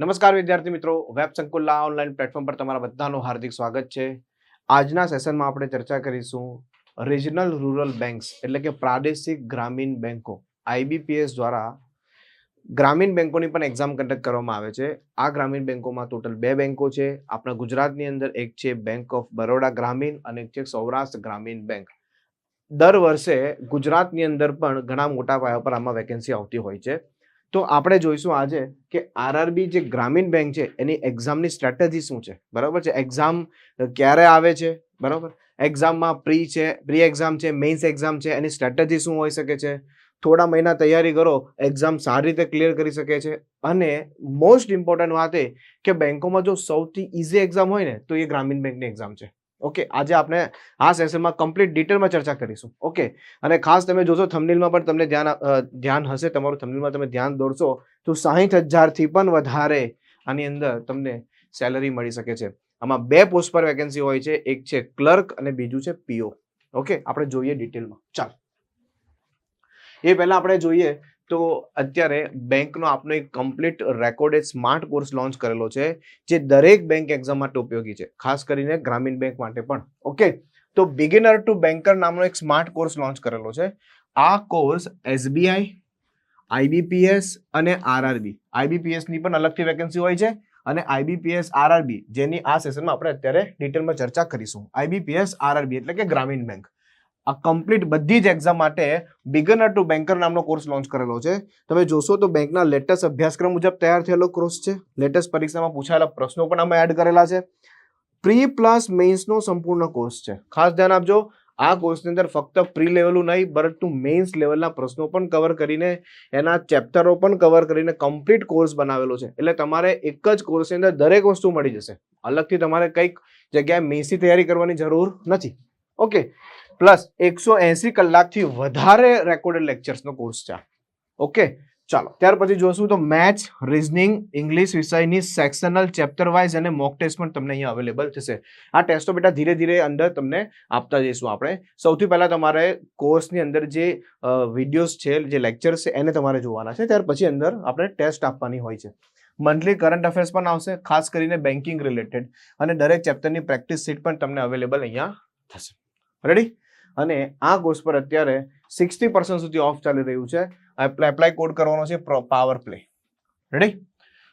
નમસ્કાર વિદ્યાર્થી મિત્રો. વેબ સંકુલના ઓનલાઈન પ્લેટફોર્મ પર તમારા બધાનું હાર્દિક સ્વાગત છે. આજના સેશનમાં આપણે ચર્ચા કરીશું રિજનલ રૂરલ બેંક્સ એટલે કે પ્રાદેશિક ગ્રામીણ બેંકો. આઈબીપીએસ દ્વારા ગ્રામીણ બેંકોની પણ એક્ઝામ કન્ડક્ટ કરવામાં આવે છે. આ ગ્રામીણ બેંકોમાં ટોટલ બે બેંકો છે. આપણા ગુજરાતની અંદર એક છે બેંક ઓફ બરોડા ગ્રામીણ અને એક છે સૌરાષ્ટ્ર ગ્રામીણ બેંક. દર વર્ષે ગુજરાતની અંદર પણ ઘણા મોટા પાયા પર આમાં વેકેન્સી આવતી હોય છે. તો આપણે જોઈશું આજે કે આરઆરબી જે ગ્રામીણ બેંક છે, એની એક્ઝામની સ્ટ્રેટેજી શું છે? બરાબર છે? એક્ઝામ ક્યારે આવે છે? બરાબર? એક્ઝામમાં પ્રી છે પ્રી એક્ઝામ છે મેઇન્સ એક્ઝામ છે, એની સ્ટ્રેટેજી શું હોઈ શકે છે? થોડા મહિના તૈયારી કરો એક્ઝામ સારી રીતે ક્લિયર કરી શકે છે. અને મોસ્ટ ઇમ્પોર્ટન્ટ વાત એ કે બેંકોમાં જો સૌથી ઇઝી એક્ઝામ હોય ને, તો એ ગ્રામીણ બેંકની એક્ઝામ છે. ઓકે આજે આપણે આ સેશનમાં કમ્પ્લીટ ડિટેલમાં ચર્ચા કરીશું. ઓકે અને ખાસ તમે જોશો થમનીલમાં પણ તમને ધ્યાન ધ્યાન હશે. તમારું થમનીલમાં તમે ધ્યાન દોરશો તો સાહીઠ હજારથી પણ વધારે આની અંદર તમને સેલરી મળી શકે છે. આમાં બે પોસ્ટ પર વેકેન્સી હોય છે. એક છે ક્લર્ક અને બીજું છે પીઓ ઓકે આપણે જોઈએ ડિટેલમાં ચાલ. એ પહેલા આપણે જોઈએ તો અત્યારે બેંકનો આપનો એક complete recorded smart course launch કરેલો છે, જે દરેક બેંક એક્ઝામ માટે ઉપયોગી છે, ખાસ કરીને ગ્રામીણ બેંક માટે પણ. ઓકે તો બિગિનર ટુ બેન્કર નામનો એક સ્માર્ટ કોર્સ લોન્ચ કરેલો છે. આ કોર્સ એસબીઆઈ આઈબીપીએસ અને આરઆરબી આઈબીપીએસની પણ અલગથી વેકેન્સી હોય છે અને આઈબીપીએસ આરઆરબી જેની આ સેશનમાં આપણે અત્યારે ડિટેલમાં ચર્ચા કરીશું. આઈબીપીએસ આરઆરબી એટલે કે ગ્રામીણ બેંક આ કમ્પ્લીટ બધી જ એક્ઝામ માટે બિગનર ટુ બેન્કર નામનો કોર્સ લોન્ચ કરેલો છે. તમે જોશો તો બેંકના લેટેસ્ટ અભ્યાસક્રમ મુજબ તૈયાર થયેલો કોર્સ છે. લેટેસ્ટ પરીક્ષામાં પૂછાયેલા પ્રશ્નો પણ આમાં એડ કરેલા છે. પ્રી પ્લસ મેઇન્સનો સંપૂર્ણ કોર્સ છે. ખાસ ધ્યાન આપજો, આ કોર્સની અંદર ફક્ત પ્રી લેવલનું નહીં, પરંતુ મેઇન્સ લેવલના પ્રશ્નો પણ કવર કરીને, એના ચેપ્ટરો પણ કવર કરીને કમ્પ્લીટ કોર્સ બનાવેલો છે. એટલે તમારે એક જ કોર્સની અંદર દરેક વસ્તુ મળી જશે. અલગથી તમારે કંઈક જગ્યાએ મેઇન્સની તૈયારી કરવાની જરૂર નથી. ઓકે પ્લસ એકસો એંસી કલાકથી વધારે રેકોર્ડેડ લેક્ચર્સનો કોર્સ છે. ઓકે ચાલો, ત્યાર પછી જોશું તો મેથ્સ રિઝનિંગ ઇંગ્લિશ વિષયની સેક્શનલ ચેપ્ટર વાઇઝ અને મોક ટેસ્ટ પણ તમને અહીંયા અવેલેબલ થશે. આ ટેસ્ટો બેટા ધીરે ધીરે અંદર તમને આપતા જઈશું આપણે. સૌથી પહેલાં તમારે કોર્સની અંદર જે વિડીયોઝ છે, જે લેક્ચર્સ છે, એને તમારે જોવાના છે. ત્યાર પછી અંદર આપણે ટેસ્ટ આપવાની હોય છે. મંથલી કરંટ અફેર્સ પણ આવશે, ખાસ કરીને બેન્કિંગ રિલેટેડ અને દરેક ચેપ્ટરની પ્રેક્ટિસ સીટ પણ તમને અવેલેબલ અહીંયા થશે. રેડી અને આ કોર્સ પર અત્યારે સિક્સટી પર્સન્ટ સુધી ઓફ ચાલી રહ્યું છે. એપ્લાય કોડ કરવાનો છે પાવર પ્લે રેડી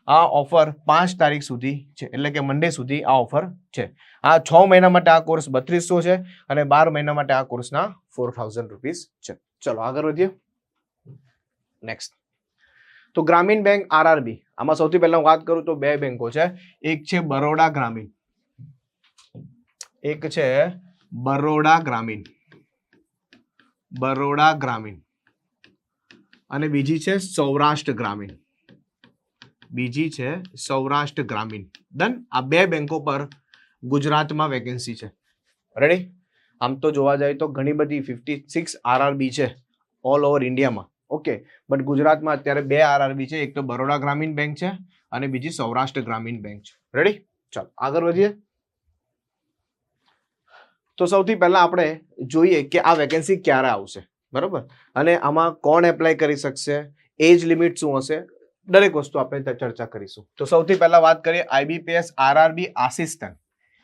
આ ઓફર પાંચ તારીખ સુધી છે, એટલે કે મંડે સુધી આ ઓફર છે. આ છ મહિના માટે આ કોર્સ બત્રીસો છે અને બાર મહિના માટે આ કોર્સના ફોર થાઉઝન્ડ રૂપીઝ છે. ચલો, આગળ વધીએ. નેક્સ્ટ તો ગ્રામીણ બેંક આરઆરબી આમાં સૌથી પહેલા વાત કરું તો બે બેંકો છે. એક છે બરોડા ગ્રામીણ. એક છે બરોડા ગ્રામીણ. બરોડા ગ્રામીણ. અને બીજી છે સૌરાષ્ટ્ર ગ્રામીણ. બીજી છે સૌરાષ્ટ્ર ગ્રામીણ. ડન આ બે બેંકો પર ગુજરાતમાં વેકેન્સી છે. રેડી આમ તો જોવા જાય તો ઘણી બધી ફિફ્ટી સિક્સ આરઆરબી છે ઓલ ઓવર ઇન્ડિયામાં ઓકે બટ ગુજરાતમાં અત્યારે બે આરઆરબી છે. એક તો બરોડા ગ્રામીણ બેંક છે અને બીજી સૌરાષ્ટ્ર ગ્રામીણ બેંક છે. રેડી ચાલો, આગળ વધીએ. તો સૌથી પહેલા આપણે જોઈએ કે આ વેકેન્સી ક્યારે આવશે, બરોબર? અને આમાં કોણ એપ્લાય કરી શકશે એજ લિમિટ શું હશે, દરેક વસ્તુ આપણે ચર્ચા કરીશું. તો સૌથી પહેલા વાત કરીએ આઈબીપીએસ આરઆરબી આસિસ્ટન્ટ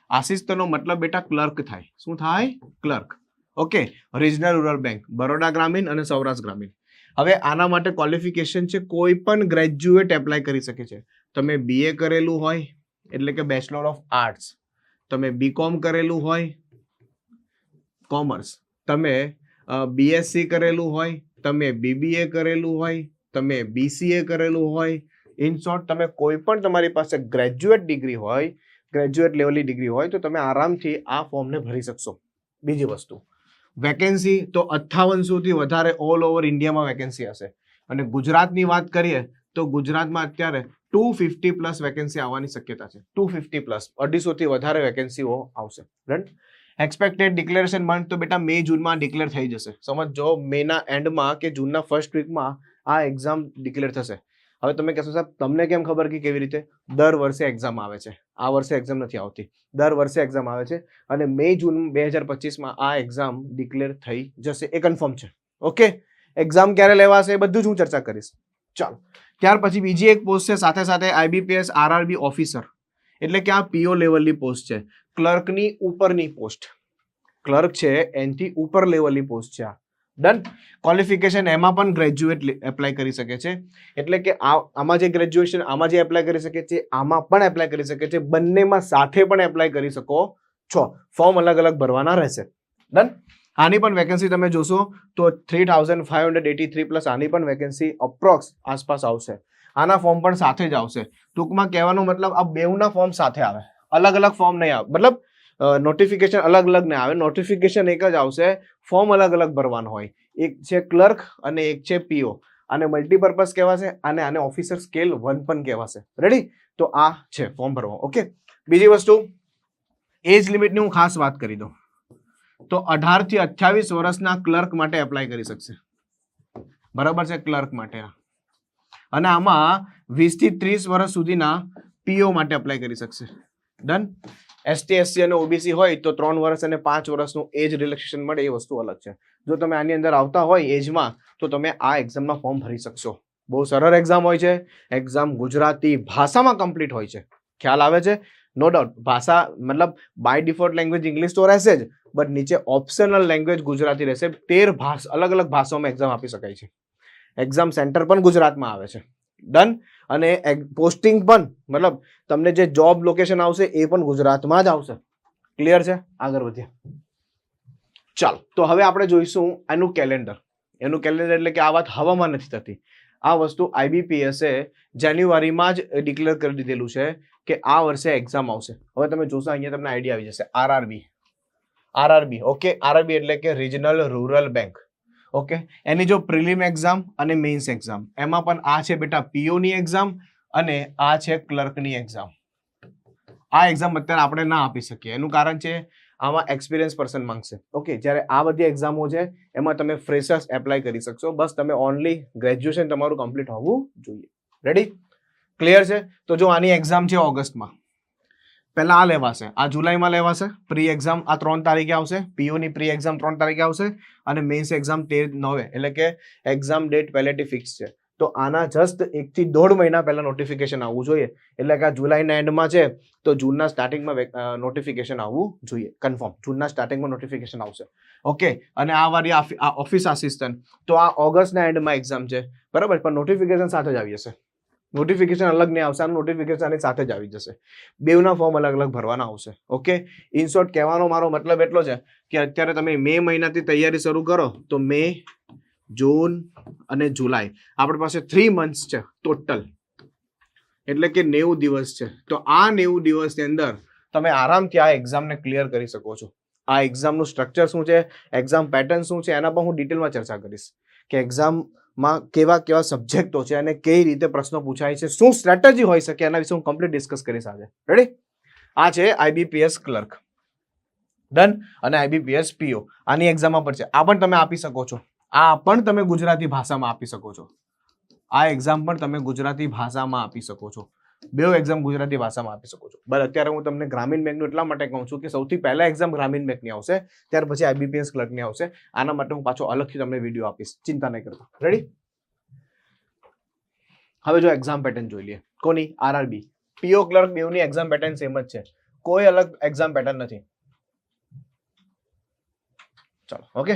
આસિસ્ટન્ટનો મતલબ બેટા ક્લર્ક થાય. શું થાય? Clerk okay regional rural bank Baroda Gramin અને સૌરાષ્ટ્ર ગ્રામીણ. હવે આના માટે ક્વોલિફિકેશન છે કોઈ પણ ગ્રેજ્યુએટ એપ્લાય કરી શકે છે. તમે બીએ કરેલું હોય, એટલે કે બેચલર ઓફ આર્ટ્સ તમે બીકોમ કરેલું હોય કોમર્સ. તમે બીએસસી કરેલું હોય, તમે બીબીએ કરેલું હોય, તમે બીસીએ કરેલું હોય ઇન શોર્ટ તમે કોઈ પણ તમારી પાસે ગ્રેજ્યુએટ ડિગ્રી હોય ગ્રેજ્યુએટ લેવલની ડિગ્રી હોય, તો તમે આરામથી આ ફોર્મને ભરી શકશો. બીજી વસ્તુ વેકેન્સી તો અઠ્ઠાવનસોથી વધારે ઓલ ઓવર ઇન્ડિયામાં વેકેન્સી હશે. અને ગુજરાતની વાત કરીએ, તો ગુજરાતમાં અત્યારે ટુ ફિફ્ટી પ્લસ વેકેન્સી આવવાની શક્યતા છે. ટુ ફિફ્ટી પ્લસ અઢીસોથી વધારે વેકેન્સીઓ આવશે. રાઈટ એક્સપેક્ટેડ ડિક્લેરેશન મંથ તો બેટા મે જૂનમાં ડિક્લેર થઈ જશે. સમજો મેના એન્ડમાં કે જૂનના ફર્સ્ટ વીકમાં આ એક્ઝામ ડિક્લેર થશે. હવે તમે કહેશો, સાહેબ, તમને કેમ ખબર કે કેવી રીતે? દર વર્ષે એક્ઝામ આવે છે. આ વર્ષે એક્ઝામ નથી આવતી. દર વર્ષે એક્ઝામ આવે છે અને મે જૂન બે હજાર પચીસમાં આ એક્ઝામ ડિક્લેર થઈ જશે. એ કન્ફર્મ છે. ઓકે એક્ઝામ ક્યારે લેવાશે એ બધું જ હું ચર્ચા કરીશ. ચાલો. ત્યાર પછી બીજી એક પોસ્ટ છે, સાથે સાથે આઈબીપીએસ આરઆરબી ઓફિસર એટલે કે આ પીઓ લેવલની પોસ્ટ છે. ક્લર્કની ઉપરની પોસ્ટ ક્લર્ક છે, એનથી ઉપર લેવલની પોસ્ટ છે આ. ડન ક્વોલિફિકેશન એમાં પણ ગ્રેજ્યુએટ એપ્લાય કરી શકે છે. એટલે કે આમાં જે ગ્રેજ્યુએશન આમાં જે એપ્લાય કરી શકે છે, આમાં પણ એપ્લાય કરી શકે છે. બંનેમાં સાથે પણ એપ્લાય કરી શકો છો. ફોર્મ અલગ અલગ ભરવાના રહેશે. ડન આની પણ વેકેન્સી તમે જોશો તો three thousand five hundred eighty three plus આની પણ વેકેન્સી અપ્રોક્સ આસપાસ આવશે. આના ફોર્મ પણ સાથે જ આવશે. ટૂંકમાં કહેવાનો મતલબ આ બેઉના ફોર્મ સાથે આવે. અલગ અલગ ફોર્મ નહીં આવે. મતલબ નોટિફિકેશન અલગ અલગ નહીં આવે. નોટિફિકેશન એક જ આવશે. ફોર્મ અલગ અલગ ભરવાનું હોય. એક છે ક્લર્ક અને એક છે પીઓ અને મલ્ટીપર્પઝ કહેવાશે, અને આને ઓફિસર સ્કેલ વન પણ કહેવાશે. રેડી તો આ છે ફોર્મ ભરવા. ઓકે બીજી વસ્તુ એજ લિમિટની હું ખાસ વાત કરી દઉં. તો અઢારથી અઠ્યાવીસ વર્ષના ક્લર્ક માટે એપ્લાય કરી શકશે. બરાબર છે? ક્લર્ક માટે અને આમાં વીસથી ત્રીસ વર્ષ સુધીના પીઓ માટે એપ્લાય કરી શકશે. ડન એસટી એસસી અને ઓબીસી હોય તો ત્રણ વર્ષ અને પાંચ વર્ષનું એજ રિલેક્સેશન મળે એ વસ્તુ અલગ છે. જો તમે આની અંદર આવતા હોય એજમાં તો તમે આ એક્ઝામમાં ફોર્મ ભરી શકશો. બહુ સરળ એક્ઝામ હોય છે. એક્ઝામ ગુજરાતી ભાષામાં કમ્પ્લીટ હોય છે. ખ્યાલ આવે છે? નો ડાઉટ ભાષા, મતલબ બાય ડિફોલ્ટ લેંગ્વેજ ઇંગ્લિશ તો રહેશે જ બટ નીચે ઓપ્શનલ લેંગ્વેજ ગુજરાતી રહેશે. તેર ભાષ, અલગ અલગ ભાષાઓમાં એક્ઝામ આપી શકાય છે. એક્ઝામ સેન્ટર પણ ગુજરાતમાં આવે છે. ડન અને પોસ્ટિંગ પણ, મતલબ તમને જે જોબ લોકેશન આવશે એ પણ ગુજરાતમાં જ આવશે. ક્લિયર છે? આગળ વધીએ. ચાલો, તો હવે આપણે જોઈશું એનું કેલેન્ડર એનું કેલેન્ડર એટલે કે આ વાત હવામાં નથી થતી. આ વસ્તુ આઈબીપીએસે જાન્યુઆરીમાં જ ડિક્લેર કરી દીધેલું છે કે આ વર્ષે એક્ઝામ આવશે. હવે તમે જોશો, અહીંયા તમને આઈડિયા આવી જશે. આરઆરબી આરઆરબી ઓકે આરઆરબી એટલે કે રિજનલ રૂરલ બેંક ઓકે એની જો પ્રિલિમ એક્ઝામ અને મેઇન્સ એક્ઝામ. એમાં પણ આ છે બેટા પીઓની એક્ઝામ અને આ છે ક્લર્કની એક્ઝામ. આ એક્ઝામ અત્યારે આપણે ના આપી શકીએ. એનું કારણ છે આમાં એક્સપિરિયન્સ પર્સન માંગશે. ઓકે જ્યારે આ બધી એક્ઝામો છે, એમાં તમે ફ્રેશર્સ એપ્લાય કરી શકશો. બસ તમે ઓનલી ગ્રેજ્યુએશન તમારું કમ્પ્લીટ હોવું જોઈએ. રેડી ક્લિયર છે? તો જો આની એક્ઝામ છે ઓગસ્ટમાં પહેલા આ લેવાશે. આ જુલાઈમાં લેવાશે. પ્રી એક્ઝામ આ ત્રણ તારીખે આવશે. પીઓની પ્રી એક્ઝામ ત્રણ તારીખે આવશે અને મેન્સ એક્ઝામ તેર નવે. એટલે કે એક્ઝામ ડેટ પહેલેથી ફિક્સ છે. તો આના જસ્ટ એકથી દોઢ મહિના પહેલાં નોટિફિકેશન આવવું જોઈએ. એટલે કે આ જુલાઈના એન્ડમાં છે, તો જૂનના સ્ટાર્ટિંગમાં નોટિફિકેશન આવવું જોઈએ. કન્ફર્મ જૂનના સ્ટાર્ટિંગમાં નોટિફિકેશન આવશે. ઓકે અને આ વારી આ ઓફિસ આસિસ્ટન્ટ તો આ ઓગસ્ટના એન્ડમાં એક્ઝામ છે. બરાબર? પણ નોટિફિકેશન સાથે જ આવી જશે. નોટિફિકેશન અલગ નહીં આવશે, આનું નોટિફિકેશન સાથે જ આવી જશે. બેવના ફોર્મ અલગ અલગ ભરવાના આવશે ઓકે ઇન શોર્ટ કહેવાનો મારો મતલબ એટલો છે કે અત્યારે તમે મે મહિનાથી તૈયારી શરૂ કરો, તો મે, જૂન અને જુલાઈ આપણી પાસે થ્રી મંથ્સ છે ટોટલ એટલે કે નેવું દિવસ છે. તો આ નેવું દિવસની અંદર તમે આરામથી આ એક્ઝામને ક્લિયર કરી શકો છો. આ એક્ઝામનું સ્ટ્રક્ચર શું છે? એક્ઝામ પેટર્ન શું છે? એના પર હું ડિટેલમાં ચર્ચા કરીશ. કે એક્ઝામમાં કેવા કેવા સબ્જેક્ટો છે અને કઈ રીતે પ્રશ્નો પૂછાય છે, શું સ્ટ્રેટેજી હોઈ શકે એના વિશે હું કમ્પ્લીટ ડિસ્કસ કરીશ આજે. રેડી આ છે આઈબીપીએસ ક્લર્ક ડન અને આઈબીપીએસ પીઓ આની એક્ઝામ પર છે. આ પણ તમે આપી શકો છો. આ પણ તમે ગુજરાતી ભાષામાં આપી શકો છો. આ એક્ઝામ પણ તમે ગુજરાતી ભાષામાં આપી શકો છો. બે એક્ઝામ ગુજરાતી ભાષામાં આપી શકો છો. બટ અત્યારે હું તમને ગ્રામીણ બેંકનું એટલા માટે કહું છું કે સૌથી પહેલા એક્ઝામ ગ્રામીણ બેંકની આવશે, ત્યાર પછી આઈબીપીએસ ક્લર્કની આવશે. આના માટે હું પાછો અલગથી તમને વીડિયો આપીશ. ચિંતા નહીં કરતા. રેડી હવે જો એક્ઝામ પેટર્ન જોઈ લઈએ. કોની? આરઆરબી પીઓ ક્લર્ક બેવની એક્ઝામ પેટર્ન સેમ જ છે. કોઈ અલગ એક્ઝામ પેટર્ન નથી. ચલો ઓકે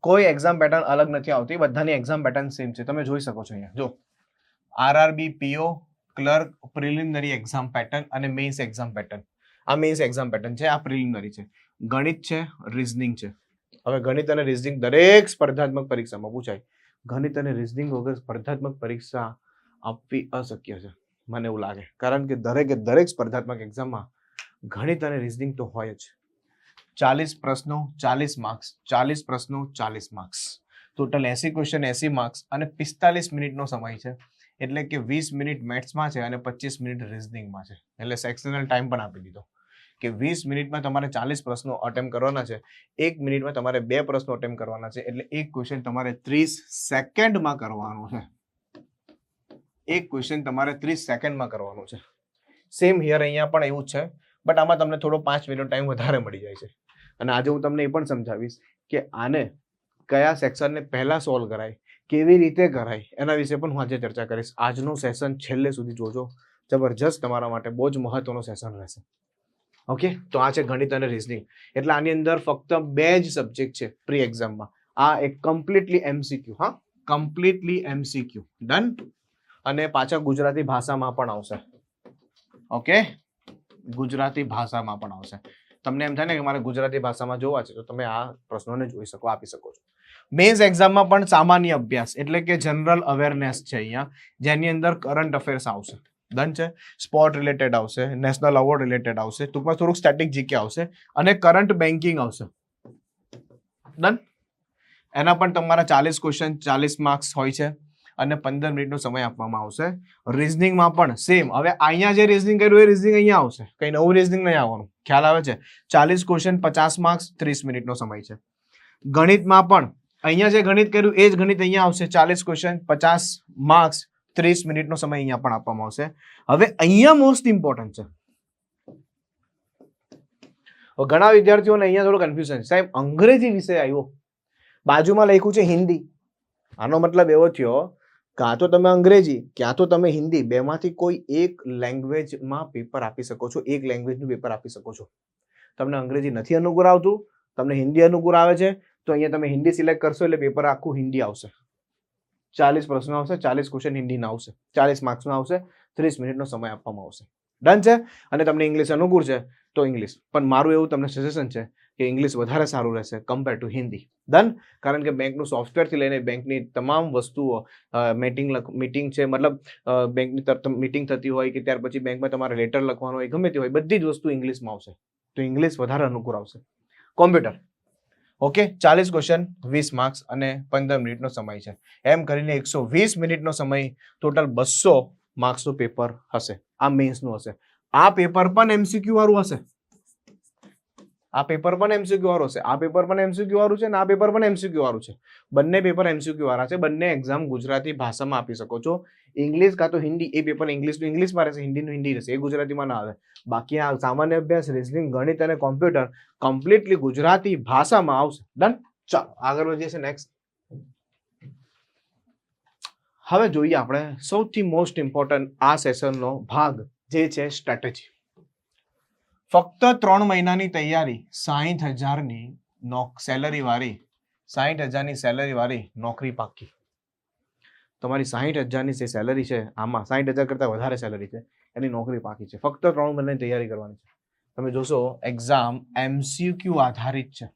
કોઈ એક્ઝામ પેટર્ન અલગ નથી આવતી. બધાની એક્ઝામ પેટર્ન સેમ છે. તમે જોઈ શકો છો અહીંયા. જો. RRB PO clerk preliminary exam pattern અને મેઇન્સ એક્ઝામ પેટર્ન આ મેઇન્સ એક્ઝામ પેટર્ન છે, આ પ્રિલિમિનરી છે. ગણિત છે રિઝનિંગ છે. હવે ગણિત અને રિઝનિંગ દરેક સ્પર્ધાત્મક પરીક્ષામાં પૂછાય. ગણિત અને રિઝનિંગ વગર સ્પર્ધાત્મક પરીક્ષા આપવી અશક્ય છે, મને એવું લાગે. કારણ કે દરેકે દરેક સ્પર્ધાત્મક એક્ઝામમાં ગણિત અને રિઝનિંગ તો હોય જ. ચાલીસ પ્રશ્નો, ચાલીસ માર્ક્સ ચાલીસ પ્રશ્નો, ચાલીસ માર્ક્સ ટોટલ એસી ક્વેશ્ચન એસી માર્ક્સ અને પિસ્તાલીસ મિનિટનો સમય છે. એટલે કે વીસ મિનિટ મેથ્સમાં છે અને પચીસ મિનિટ રિઝનિંગમાં છે. એટલે સેક્શનલ ટાઈમ પણ આપી દીધો. કે વીસ મિનિટમાં તમારે ચાલીસ પ્રશ્નો અટેમ્પ કરવાના છે. એક મિનિટમાં તમારે બે પ્રશ્નો અટેમ્પ કરવાના છે. એટલે એક ક્વેશ્ચન તમારે ત્રીસ સેકન્ડમાં કરવાનું છે. એક ક્વેશ્ચન તમારે ત્રીસ સેકન્ડમાં કરવાનું છે. સેમ હિયર અહીંયા પણ એવું જ છે. બટ આમાં તમને થોડો પાંચ મિનિટ ટાઈમ વધારે મળી જાય છે. અને આજે હું તમને એ પણ સમજાવીશ કે આને કયા સેક્શનને પહેલાં સોલ્વ કરાય? કેવી રીતે કરાય એના વિશે પણ હું આજે ચર્ચા કરીશ. આજનું સેશન છેલ્લે સુધી જોજો. જબરજસ્ત તમારા માટે બહુ જ મહત્વનો સેશન રહેશે. ઓકે તો આ છે ગણિત અને રિઝનિંગ એટલે આની અંદર ફક્ત બે જ સબ્જેક્ટ છે પ્રી એક્ઝામમાં આ એક કમ્પ્લીટલી એમસીક્યુ હા? કમ્પ્લીટલી એમસીક્યુ ડન અને પાછા ગુજરાતી ભાષામાં પણ આવશે. ઓકે ગુજરાતી ભાષામાં પણ આવશે. તમને એમ થાય ને કે મારે ગુજરાતી ભાષામાં જોવા છે, તો તમે આ પ્રશ્નોને જોઈ શકો, આપી શકો છો. મેન્સ એક્ઝામમાં પણ સામાન્ય અભ્યાસ, એટલે કે જનરલ અવેરનેસ છે અહીંયા, જેની અંદર કરંટ અફેર્સ આવશે. ડન છે? સ્પોર્ટ રિલેટેડ આવશે નેશનલ અવોર્ડ રિલેટેડ આવશે, ટૂંકમાં થોડુંક સ્ટેટિક જીકે આવશે, અને કરંટ બેન્કિંગ આવશે. ડન એના પણ તમારા ચાલીસ ક્વેશ્ચન ચાલીસ માર્ક્સ હોય છે, અને પંદર મિનિટનો સમય આપવામાં આવશે. રિઝનિંગમાં પણ સેમ હવે અહીંયા જે રિઝનિંગ કર્યું, એ રિઝનિંગ અહીંયા આવશે. કંઈ નવું રિઝનિંગ નહીં આવવાનું. ખ્યાલ આવે છે? ચાલીસ ક્વેશ્ચન પચાસ માર્ક્સ ત્રીસ મિનિટનો સમય છે. ગણિતમાં પણ અહીંયા જે ગણિત કર્યું, એ જ ગણિત અહીંયા આવશે. ચાલીસ ક્વેશ્ચન પચાસ માર્ક્સ ત્રીસ મિનિટનો સમય અહીંયા પણ આપવામાં આવશે. હવે અહીંયા મોસ્ટ ઇમ્પોર્ટન્ટ છે. ઘણા વિદ્યાર્થીઓને અહીંયા થોડું કન્ફ્યુઝન સાહેબ, અંગ્રેજી વિષય આવ્યો. બાજુમાં લખ્યું છે હિન્દી. આનો મતલબ એવો થયો, કાં તો તમે અંગ્રેજી, ક્યાં તો તમે હિન્દી. બેમાંથી કોઈ એક લેંગ્વેજમાં પેપર આપી શકો છો. એક લેંગ્વેજનું પેપર આપી શકો છો. તમને અંગ્રેજી નથી અનુકૂળ આવતું. તમને હિન્દી અનુકૂળ આવે છે. તો અહીંયા તમે હિન્દી સિલેક્ટ કરશો એટલે પેપર આખું હિન્દી આવશે. ચાલીસ પ્રશ્નો આવશે, ચાલીસ ક્વેશ્ચન હિન્દીના આવશે. ચાલીસ માર્ક્સનો આવશે, ત્રીસ મિનિટનો સમય આપવામાં આવશે. ડન છે? અને તમને ઇંગ્લિશ અનુકૂળ છે? તો ઇંગ્લિશ પણ મારું એવું તમને સજેશન છે કે ઇંગ્લિશ વધારે સારું રહેશે કમ્પેર ટુ હિન્દી. ડન કારણ કે બેંકનું સોફ્ટવેરથી લઈને બેંકની તમામ વસ્તુઓ મીટિંગ મીટિંગ છે, મતલબ બેંકની મીટિંગ થતી હોય કે ત્યાર પછી બેંકમાં તમારે લેટર લખવાનું હોય, ગમે તે હોય, બધી જ વસ્તુ ઇંગ્લિશમાં આવશે. તો ઇંગ્લિશ વધારે અનુકૂળ આવશે. કોમ્પ્યુટર ઓકે, ચાલીસ ક્વેશ્ચન વીસ માર્ક્સ અને પંદર મિનિટનો સમય છે. એમ કરીને એકસો વીસ મિનિટનો સમય ટોટલ બસો માર્ક્સનું પેપર હશે. આ મેન્સનું હશે. આ પેપર પણ એમસીક્યુ વાળું હશે. આ પેપર પણ એમસીક્યુ વાળું હશે આ પેપર પણ એમસીક્યુ વાળું છે અને આ પેપર પણ એમસીક્યુ વાળું છે. બંને પેપર એમસીક્યુ વાળા છે. બંને એક્ઝામ ગુજરાતી ભાષામાં આપી શકો છો. ઇંગ્લિશ કાં તો હિન્દી, એ પેપર ઇંગ્લિશનું ઇંગ્લિશમાં રહેશે, હિન્દીનું હિન્દી રહેશે. એ ગુજરાતીમાં ના આવે. બાકી આ સામાન્ય અભ્યાસ રિઝનિંગ ગણિત અને કોમ્પ્યુટર કમ્પ્લીટલી ગુજરાતી ભાષામાં આવશે. ડન ચાલો આગળ વધીએ છે નેક્સ્ટ હવે જોઈએ આપણે સૌથી મોસ્ટ ઇમ્પોર્ટન્ટ આ સેશનનો ભાગ જે છે સ્ટ્રેટેજી ફક્ત ત્રણ મહિનાની તૈયારી સાહીઠ હજારની નોક સેલરી વાળી સાહીઠ હજારની સેલરી વાળી નોકરી પાકી તમારી સાહીઠ હજારની જે સેલરી છે, આમાં સાહીઠ હજાર કરતાં વધારે સેલરી છે, એની નોકરી પાકી છે. ફક્ત ત્રણ મહિનાની તૈયારી કરવાની છે. તમે જોશો એક્ઝામ એમસીક્યુ આધારિત છે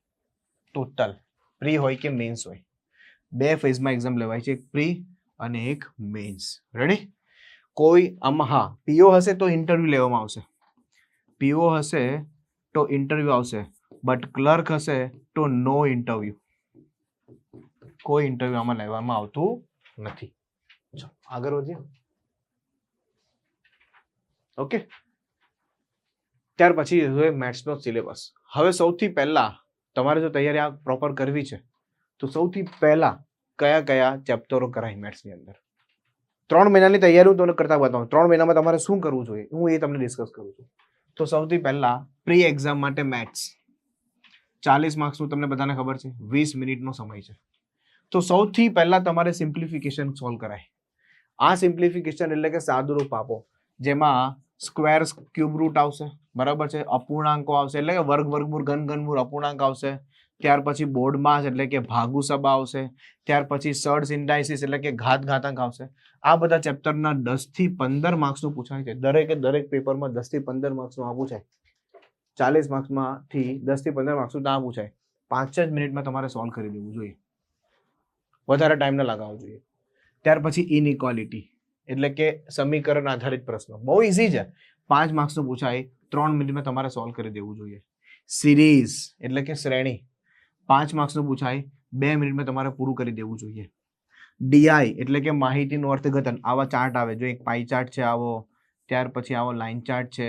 ટોટલ પ્રી હોય કે મેન્સ હોય. બે ફેઝમાં એક્ઝામ લેવાય છે, એક પ્રી અને એક મેન્સ રેડી કોઈ આમાં હા પીઓ હશે તો ઇન્ટરવ્યુ લેવામાં આવશે. પીઓ હશે તો ઇન્ટરવ્યુ આવશે. બટ ક્લર્ક હશે તો નો ઇન્ટરવ્યુ કોઈ ઇન્ટરવ્યુ આમાં લેવામાં આવતું નથી. આગળ વધીએ. ઓકે ત્યાર પછી હવે મેથ્સનો સિલેબસ હવે સૌથી પહેલા તમારે જો તૈયારી આ પ્રોપર કરવી છે, તો સૌથી પહેલા કયા કયા ચેપ્ટરો કરાય મેથ્સની અંદર? ત્રણ મહિનાની તૈયારી હું તમને કરતા બતાવું. ત્રણ મહિનામાં તમારે શું કરવું જોઈએ? હું એ તમને ડિસ્કસ કરું છું. તો સૌથી પહેલા પ્રી એક્ઝામ માટે મેથ્સ ચાલીસ માર્ક્સનું તમને બધાને ખબર છે, વીસ મિનિટનો સમય છે. તો સૌથી પહેલા તમારે સિમ્પ્લિફિકેશન સોલ્વ કરાય. આ સિમ્પ્લિફિકેશન એટલે કે સાદુરૂપ આપો જેમાં સ્ક્વેર ક્યુબ રૂટ આવશે, બરાબર છે? અપૂર્ણાંકો આવશે, એટલે કે વર્ગ, વર્ગમૂળ, ઘન, ઘનમૂળ અપૂર્ણાંક આવશે. ત્યાર પછી બોર્ડમાં એટલે કે ભાગુ સભા આવશે, ત્યાર પછી સર્ડ સિન્ડાઇસિસ એટલે કે ઘાત ઘાતાંક આવશે. આ બધા ચેપ્ટરના દસથી પંદર માર્ક્સનું પૂછાય છે. દરેકે દરેક પેપરમાં દસથી પંદર માર્ક્સનું આ પૂછાય. ચાલીસ માર્ક્સમાંથી દસથી પંદર માર્ક્સનું ના પૂછાય. પાંચ જ મિનિટમાં તમારે સોલ્વ કરી દેવું જોઈએ. વધારે ટાઈમ ના લગાવવો જોઈએ. ત્યાર પછી ઇનઇક્વાલિટી એટલે કે સમીકરણ આધારિત પ્રશ્નો. બહુ ઇઝી છે. પાંચ માર્ક્સનું પૂછાય, ત્રણ મિનિટમાં તમારે સોલ્વ કરી દેવું જોઈએ. સિરીઝ એટલે કે શ્રેણી. પાંચ માર્ક્સનું પૂછાય, બે મિનિટમાં તમારે પૂરું કરી દેવું જોઈએ. ડીઆઈ એટલે કે માહિતીનું અર્થઘટન. આવા ચાર્ટ આવે. જો એક પાઈ ચાર્ટ છે આવો, ત્યાર પછી આવો લાઇન ચાર્ટ છે,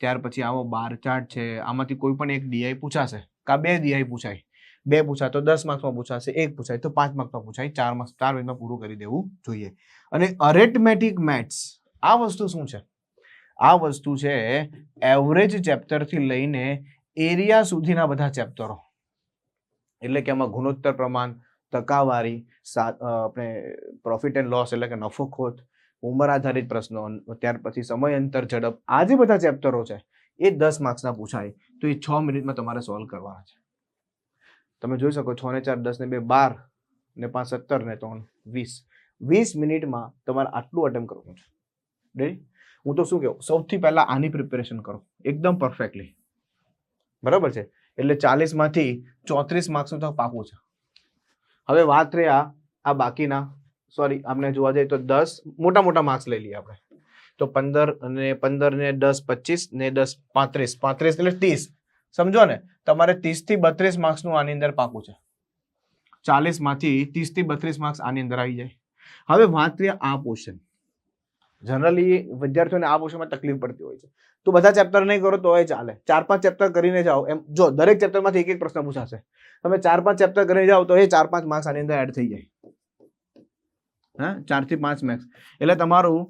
ત્યાર પછી આવો બાર ચાર્ટ છે, આમાંથી કોઈ પણ એક ડીઆઈ પૂછાશે. કા બે ડીઆઈ પૂછાય. બે પૂછાય તો દસ માર્ક્સમાં પૂછાશે, એક પૂછાય તો પાંચ માર્ક્સમાં પૂછાય. ચાર માર્ક્સ, ચાર મિનિટમાં પૂરું કરી દેવું જોઈએ. અને અરેટમેટિક મેથ્સ આ વસ્તુ શું છે? આ વસ્તુ છે એવરેજ ચેપ્ટરથી લઈને એરિયા સુધીના બધા ચેપ્ટરો એટલે કે આમાં ગુણોત્તર પ્રમાણ, ટકાવારી આપણે પ્રોફિટ એન્ડ લોસ એટલે કે નફો ખોટ, ઉંમર આધારિત પ્રશ્નો ત્યાર પછી સમય અંતર ઝડપ, આ જે બધા ચેપ્ટરો છે, એ દસ માર્ક્સના પૂછાય. તો એ છ મિનિટમાં તમારે સોલ્વ કરવાના છે. તમે જોઈ શકો છ ને ચાર, દસ ને બે, બાર ને પાંચ, સત્તર ને ત્રણ, વીસ. વીસ મિનિટમાં તમારે આટલું અટેમ્પ કરવું છે. રેડી હું તો શું કહું? સૌથી પહેલા આની પ્રિપેરેશન કરો. એકદમ પરફેક્ટલી બરાબર છે? એટલે ચાલીસમાંથી ચોત્રીસ માર્ક્સનું તો પાકું છે. હવે વાત રહ્યા આ બાકીના. સોરી આપણે જોવા જઈએ તો દસ, મોટા મોટા માર્ક્સ લઈ લઈએ આપણે. તો પંદર અને પંદર ને દસ પચીસ ને દસ પાંત્રીસ. પાંત્રીસ એટલે ત્રીસ. સમજો ને? તમારે ત્રીસથી બત્રીસ માર્ક્સનું આની અંદર પાકું છે. ચાલીસમાંથી ત્રીસથી બત્રીસ માર્ક્સ આની અંદર આવી જાય. હવે વાત કરીએ આ પોર્શન જનરલી વિદ્યાર્થીઓને આ પોર્શનમાં તકલીફ પડતી હોય છે. તો બધા ચેપ્ટર નહીં કરો તો એ ચાલે. ચાર પાંચ ચેપ્ટર કરીને જાઓ. એમ, જો, દરેક ચેપ્ટરમાંથી એક એક પ્રશ્ન પૂછાશે. તમે ચાર પાંચ ચેપ્ટર કરીને જાઓ તો એ ચાર પાંચ માર્ક્સ આની અંદર એડ થઈ જાય. હા? ચારથી પાંચ માર્ક્સ એટલે તમારું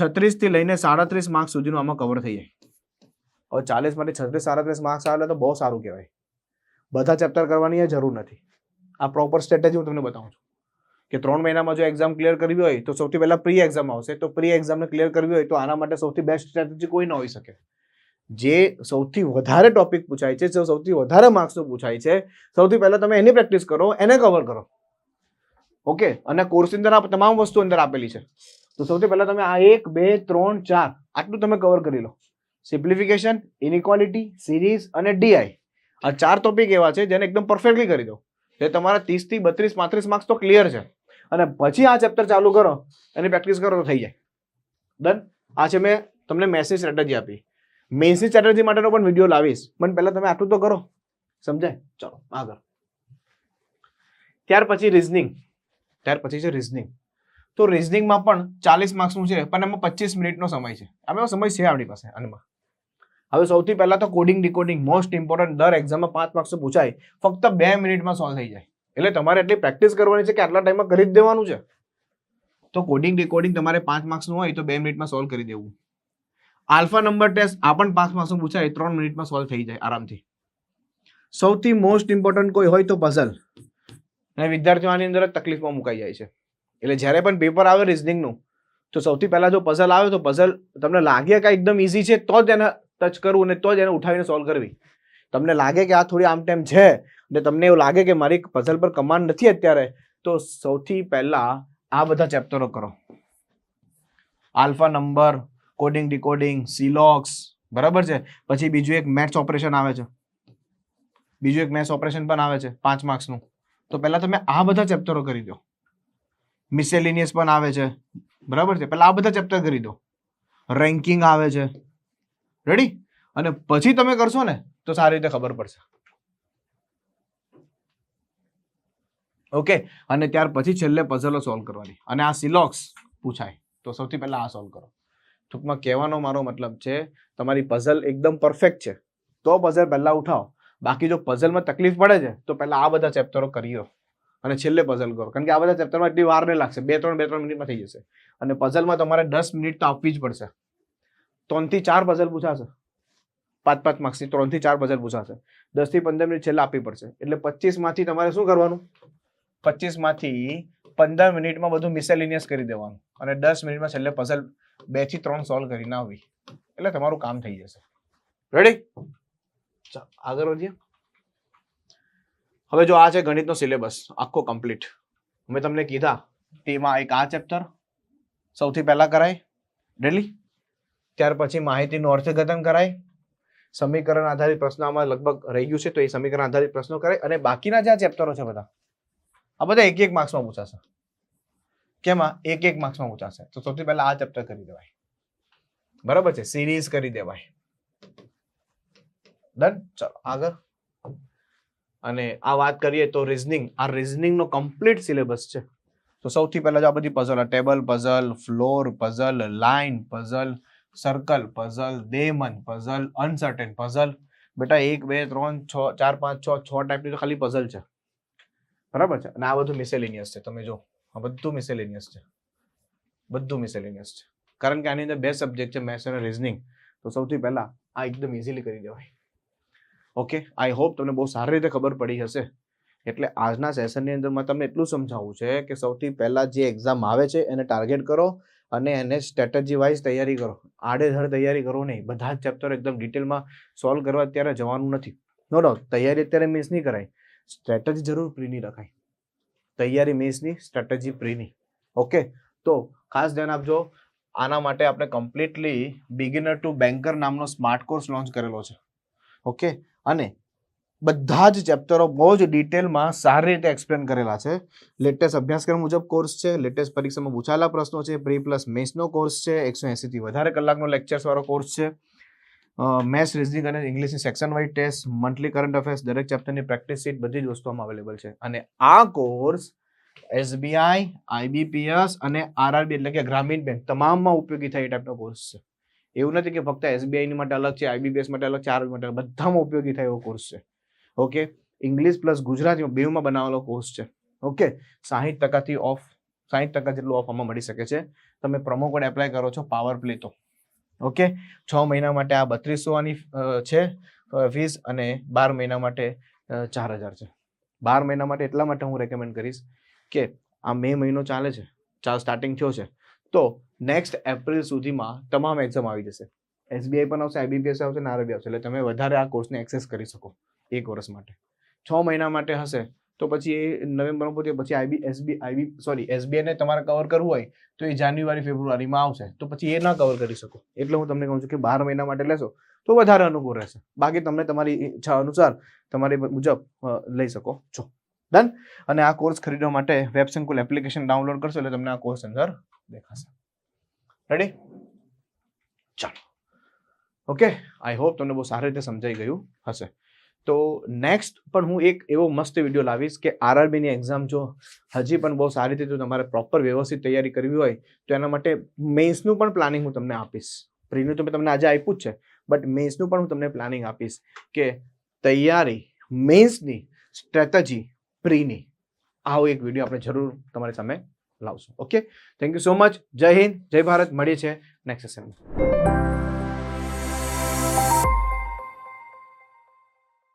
છત્રીસથી લઈને સાડત્રીસ માર્ક્સ સુધીનું આમાં કવર થઈ જાય. હવે ચાલીસ માટે છત્રીસ સાડત્રીસ માર્ક્સ આવે તો બહુ સારું કહેવાય. બધા ચેપ્ટર કરવાની જરૂર નથી. આ પ્રોપર સ્ટ્રેટેજી હું તમને બતાવું છું. કે ત્રણ મહિનામાં જો એક્ઝામ ક્લિયર કરવી હોય તો સૌથી પહેલા પ્રી એક્ઝામ આવશે. તો પ્રી એક્ઝામને ક્લિયર કરવી હોય તો આના માટે સૌથી બેસ્ટ સ્ટ્રેટેજી કોઈ ન હોઈ શકે. જે સૌથી વધારે ટોપિક પૂછાય છે, જે સૌથી વધારે માર્ક્સનું પૂછાય છે, સૌથી પહેલાં તમે એની પ્રેક્ટિસ કરો, એને કવર કરો. ઓકે અને કોર્સની અંદર આ તમામ વસ્તુ અંદર આપેલી છે. તો સૌથી પહેલાં તમે આ એક, બે, ત્રણ, ચાર આટલું તમે કવર કરી લો. સિમ્પ્લિફિકેશન ઇનઇક્વાલિટી સિરીઝ અને ડીઆઈ આ ચાર ટોપિક એવા છે જેને એકદમ પરફેક્ટલી કરી દો. જે તમારા ત્રીસથી બત્રીસ, પાંત્રીસ માર્ક્સ તો ક્લિયર છે. અને પછી આ ચેપ્ટર ચાલુ કરો, એની પ્રેક્ટિસ કરો તો થઈ જાય. ડન આ છે મેં તમને મેસની સ્ટ્રેટેજી આપી. મેન્સની સ્ટ્રેટેજી માટેનો પણ વીડિયો લાવીશ. પણ પહેલાં તમે આટલું તો કરો. સમજાય? ચલો આગળ ત્યાર પછી રિઝનિંગ ત્યાર પછી છે રિઝનિંગ તો રિઝનિંગમાં પણ ચાલીસ માર્ક્સનું છે, પણ એમાં પચીસ મિનિટનો સમય છે. આમાં સમય છે આપણી પાસે, આનમાં. હવે સૌથી પહેલા તો કોડિંગ ડિકોડિંગ મોસ્ટ ઇમ્પોર્ટન્ટ દર એક્ઝામમાં પાંચ માર્ક્સ પૂછાય. ફક્ત બે મિનિટમાં સોલ્વ થઈ જાય. એટલે તમારે એટલી પ્રેક્ટિસ કરવાની છે કે આટલા ટાઈમમાં કરી જ દેવાનું છે. તો કોડિંગ રિકોર્ડિંગ તમારે પાંચ માર્ક્સનું હોય તો બે મિનિટમાં સોલ્વ કરી દેવું. આલ્ફા નંબર ટેસ્ટ આ પણ પાંચ માર્ક્સનું પૂછાય, ત્રણ મિનિટમાં સોલ્વ થઈ જાય આરામથી. સૌથી મોસ્ટ ઇમ્પોર્ટન્ટ કોઈ હોય તો પઝલ અને વિદ્યાર્થીઓ આની અંદર જ તકલીફમાં મુકાઈ જાય છે. એટલે જ્યારે પણ પેપર આવે રિઝનિંગનું તો સૌથી પહેલાં જો પઝલ આવે તો પઝલ તમને લાગે કે એકદમ ઇઝી છે, તો જ એને ટચ કરવું અને તો જ એને ઉઠાવીને સોલ્વ કરવી. તમને લાગે કે આ થોડી આમ તેમ છે અને તમને એવું લાગે કે મારી પઝલ પર કમાન્ડ નથી અત્યારે, તો સૌથી પહેલા આ બધા ચેપ્ટરો કરો. Alpha number coding decoding syllogism બરાબર છે? પછી બીજું એક મેથ્સ ઓપરેશન આવે છે. બીજું એક મેથ્સ ઓપરેશન પણ આવે છે, પાંચ માર્ક્સનું તો પહેલા તમે આ બધા ચેપ્ટરો કરી દો. મિસેલિનિયસ પણ આવે છે, બરાબર છે? પહેલા આ બધા ચેપ્ટર કરી દો. રેન્કિંગ આવે છે. રેડી અને પછી તમે કરશો ને, તો સારી રીતે ખબર પડશે. ઓકે અને ત્યાર પછી છેલ્લે પઝલો સોલ્વ કરવાની. અને આ સિલોક્સ પૂછાય. તો સૌથી પહેલા આ સોલ્વ કરો. ટૂંકમાં કહેવાનો મારો મતલબ છે, તમારી પઝલ એકદમ પરફેક્ટ છે. તો પઝલ પહેલા ઉઠાવો. બાકી જો પઝલમાં તકલીફ પડે છે, તો પહેલા આ બધા ચેપ્ટરો કરી દો અને છેલ્લે પઝલ કરો. કારણ કે આ બધા ચેપ્ટરમાં એટલી વાર નહીં લાગશે. બે, ત્રણ બે, ત્રણ મિનિટમાં થઈ જશે. અને પઝલમાં તમારે દસ મિનિટ તો આપવી જ પડશે. ત્રણથી ચાર પઝલ પૂછાશે. પાંચ પાંચ માર્ક્સની ત્રણથી ચાર બજાર પૂછાશે દસથી પંદર મિનિટ છેલ્લા આપવી પડશે. એટલે પચીસમાંથી તમારે શું કરવાનું? પચીસમાંથી પંદર મિનિટમાં બધું મિસેલિનિયસ કરી દેવાનું. અને દસ મિનિટમાં છેલ્લે પઝલ બેથી ત્રણ સોલ્વ કરીને આવી એટલે તમારું કામ થઈ જશે. રેડી ચાલો, આગળ વધીએ. હવે જો આ છે ગણિતનો સિલેબસ આખો કમ્પ્લીટ મેં તમને કીધા, તેમાં એક આ ચેપ્ટર સૌથી પહેલા કરાય. ડેલી ત્યાર પછી માહિતીનું અર્થઘટન કરાય. સમીકરણ આધારિત પ્રશ્નો આમાં લગભગ રહી ગયું છે, તો એ સમીકરણ આધારિત પ્રશ્નો કરે. અને બાકીના જે આ ચેપ્ટરો છે બધા, આ બધા એક એક માર્ક્સમાં પૂછાશે. કેમાં એક એક માર્ક્સમાં પૂછાશે? તો સૌથી પહેલા આ ચેપ્ટર કરી દેવાય. બરાબર છે? સિરીઝ કરી દેવાય. ડન ચલો, આગળ. અને આ વાત કરીએ તો રિઝનિંગ આ રિઝનિંગનો કમ્પ્લીટ સિલેબસ છે. તો સૌથી પહેલા જો આ બધી puzzle table puzzle floor puzzle line puzzle circle puzzle day month puzzle uncertain puzzle બેટા, એક, બે, ત્રણ, છ, ચાર, પાંચ, છ છ ટાઈપની તો ખાલી પઝલ છે. બરાબર છે? અને આ બધું મિસેલિનિયસ છે. તમે જો, આ બધું મિસેલિનિયસ છે. બધું મિસેલિનિયસ છે. કારણ કે આની અંદર બે સબ્જેક્ટ છે મેથ્સ અને રિઝનિંગ તો સૌથી પહેલા આ એકદમ ઇઝીલી કરી દેવાય. ઓકે આઈ હોપ તમને બહુ સારી રીતે ખબર પડી હશે. એટલે આજના સેશનની અંદરમાં તમને એટલું સમજાવવું છે કે સૌથી પહેલાં જે એક્ઝામ આવે છે, એને ટાર્ગેટ કરો. અને એને સ્ટ્રેટેજી વાઇઝ તૈયારી કરો. આડેધડ તૈયારી કરો નહીં. બધા જ ચેપ્ટર એકદમ ડિટેલમાં સોલ્વ કરવા અત્યારે જવાનું નથી. નો ડાઉટ તૈયારી અત્યારે મિસ નહીં કરાય. સ્ટ્રેટેજી જરૂર પ્રીની રખાય. તૈયારી મિસની સ્ટ્રેટેજી પ્રીની ઓકે તો ખાસ ધ્યાન આપજો, આના માટે આપણે કમ્પ્લીટલી બિગિનર ટુ બેન્કર નામનો સ્માર્ટ કોર્સ લોન્ચ કરેલો છે. ઓકે અને બધા જ ચેપ્ટરો બહુ જ ડિટેલમાં સારી રીતે એક્સપ્લેન કરેલા છે. લેટેસ્ટ અભ્યાસક્રમ મુજબ કોર્સ છે લેટેસ્ટ પરીક્ષામાં પૂછાયેલા પ્રશ્નો છે પ્રી પ્લસ મેથ્સનો કોર્સ છે, એકસો એંસીથી વધારે કલાકનો લેક્ચર્સ વાળો કોર્સ છે. મેથ્સ રિઝનિંગ અને ઇંગ્લિશની section wise test monthly current affairs દરેક ચેપ્ટરની પ્રેક્ટિસ શીટ બધી જ વસ્તુઓમાં અવેલેબલ છે. અને આ કોર્સ એસબીઆઈ આઈબીપીએસ અને આરઆરબી એટલે કે ગ્રામીણ બેંક તમામમાં ઉપયોગી થાય એ ટાઈપનો કોર્સ છે. એવું નથી કે ફક્ત એસબીઆઈની માટે અલગ છે આઈબીપીએસ માટે અલગ છે આરબી માટે બધામાં ઉપયોગી થાય એવો કોર્સ છે. ઓકે ઇંગ્લિશ પ્લસ ગુજરાતીમાં બેમાં બનાવેલો કોર્સ છે. ઓકે સાહીઠ ટકાથી ઓફ સાહીઠ ટકા જેટલું ઓફ આમાં મળી શકે છે. તમે પ્રોમો કોડ એપ્લાય કરો છો પાવર પ્લે તો. ઓકે છ મહિના માટે આ બત્રીસો આની છે ફીસ અને બાર મહિના માટે ચાર હજાર છે. બાર મહિના માટે એટલા માટે હું રેકમેન્ડ કરીશ કે આ મે મહિનો ચાલે છે. ચાલ સ્ટાર્ટિંગ થયો છે. તો નેક્સ્ટ એપ્રિલ સુધીમાં તમામ એક્ઝામ આવી જશે. એસબીઆઈ પણ આવશે આઈબીપીએસ આવશે ને આરબી આવશે. એટલે તમે વધારે આ કોર્સને એક્સેસ કરી શકો. એક વર્ષ માટે. છ મહિના માટે હશે, તો પછી એ નવેમ્બર પછી પછી આઈબી એસબી આઈબી સોરી એસબીઆઈને તમારે કવર કરવું હોય, તો એ જાન્યુઆરી, ફેબ્રુઆરીમાં આવશે, તો પછી એ ના કવર કરી શકો. એટલે હું તમને કહું છું કે બાર મહિના માટે લેશો, તો વધારે અનુકૂળ રહેશે. બાકી તમને તમારી ઈચ્છા અનુસાર તમારી મુજબ લઈ શકો છો. ડન અને આ કોર્સ ખરીદવા માટે વેબસંકુલ એપ્લિકેશન ડાઉનલોડ કરશો એટલે તમને આ કોર્સ અંદર દેખાશે. રેડી ચાલો. ઓકે આઈ હોપ તમને બહુ સારી રીતે સમજાઈ ગયું હશે. તો નેક્સ્ટ પણ હું એક એવો મસ્ત વીડિયો લાવીશ કે આરઆરબીની એક્ઝામ જો હજી પણ બહુ સારી રીતે જો તમારે પ્રોપર વ્યવસ્થિત તૈયારી કરવી હોય, તો એના માટે મેન્સનું પણ પ્લાનિંગ હું તમને આપીશ. પ્રીનું તો મેં તમને આજે આપ્યું જ છે બટ મેન્સનું પણ હું તમને પ્લાનિંગ આપીશ કે તૈયારી મેન્સની સ્ટ્રેટેજી પ્રીની આવો એક વીડિયો આપણે જરૂર તમારી સામે લાવશું. Okay thank you so much Jai Hind, Jai Bharat. મળીએ છે નેક્સ્ટ સેશનમાં